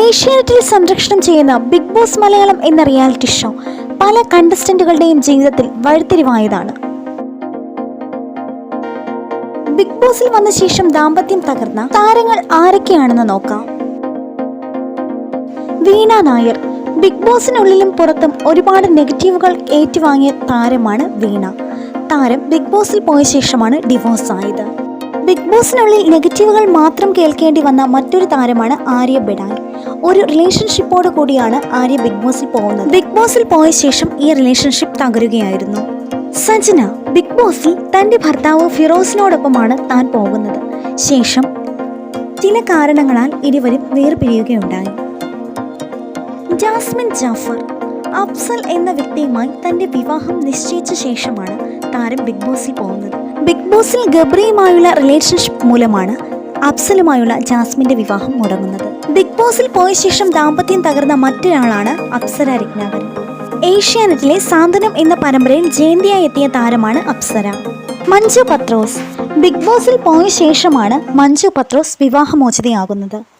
ഏഷ്യാനെറ്റിൽ സംരക്ഷണം ചെയ്യുന്ന ബിഗ് ബോസ് മലയാളം എന്ന റിയാലിറ്റി ഷോ പല കണ്ടസ്റ്റന്റുകളുടെയും ജീവിതത്തിൽ വഴിത്തിരിവായതാണ്. ബിഗ് ബോസിൽ വന്ന ശേഷം ദാമ്പത്യം തകർന്ന താരങ്ങൾ ആരൊക്കെയാണെന്ന് നോക്കാം. വീണ നായർ. ബിഗ് ബോസിനുള്ളിലും പുറത്തും ഒരുപാട് നെഗറ്റീവുകൾ ഏറ്റുവാങ്ങിയ താരമാണ് വീണ. താരം ബിഗ് ബോസിൽ പോയ ശേഷമാണ് ഡിവോഴ്സ് ആയത്. ബിഗ് ബോസിനുള്ളിൽ നെഗറ്റീവുകൾ മാത്രം കേൾക്കേണ്ടി വന്ന മറ്റൊരു താരമാണ് ആര്യ ബെഡാൻ. ഒരു റിലേഷൻഷിപ്പോട് കൂടിയാണ് ആര്യ ബിഗ് ബോസിൽ പോകുന്നത്. ബിഗ് ബോസിൽ പോയ ശേഷം ഈ റിലേഷൻഷിപ്പ് തകരുകയായിരുന്നു. സജന ബിഗ് ബോസിൽ തന്റെ ഭർത്താവ് ഫിറോസിനോടൊപ്പമാണ് താൻ പോകുന്നത്. ശേഷം ചില കാരണങ്ങളാൽ ഇരുവരും വേർപിരിയുകയുണ്ടായി. ജാസ്മിൻ ജാഫർ അഫ്സൽ എന്ന വ്യക്തിയുമായി തന്റെ വിവാഹം നിശ്ചയിച്ച ശേഷമാണ് താരം ബിഗ് ബോസിൽ പോകുന്നത്. ബിഗ് ബോസിൽ ഗബ്രിയുമായുള്ള റിലേഷൻഷിപ്പ് മൂലമാണ് അഫ്സലുമായുള്ള ജാസ്മിന്റെ വിവാഹം മുടങ്ങുന്നത്. ബിഗ് ബോസിൽ പോയ ശേഷം ദാമ്പത്യം തകർന്ന മറ്റൊരാളാണ് അപ്സര രത്നാകരൻ. ഏഷ്യാനെറ്റിലെ സാന്ത്വനം എന്ന പരമ്പരയിൽ ജയന്തിയായി എത്തിയ താരമാണ് അപ്സര മഞ്ജു പത്രോസ്. ബിഗ് ബോസിൽ പോയ ശേഷമാണ് മഞ്ജു പത്രോസ് വിവാഹമോചിതയാകുന്നത്.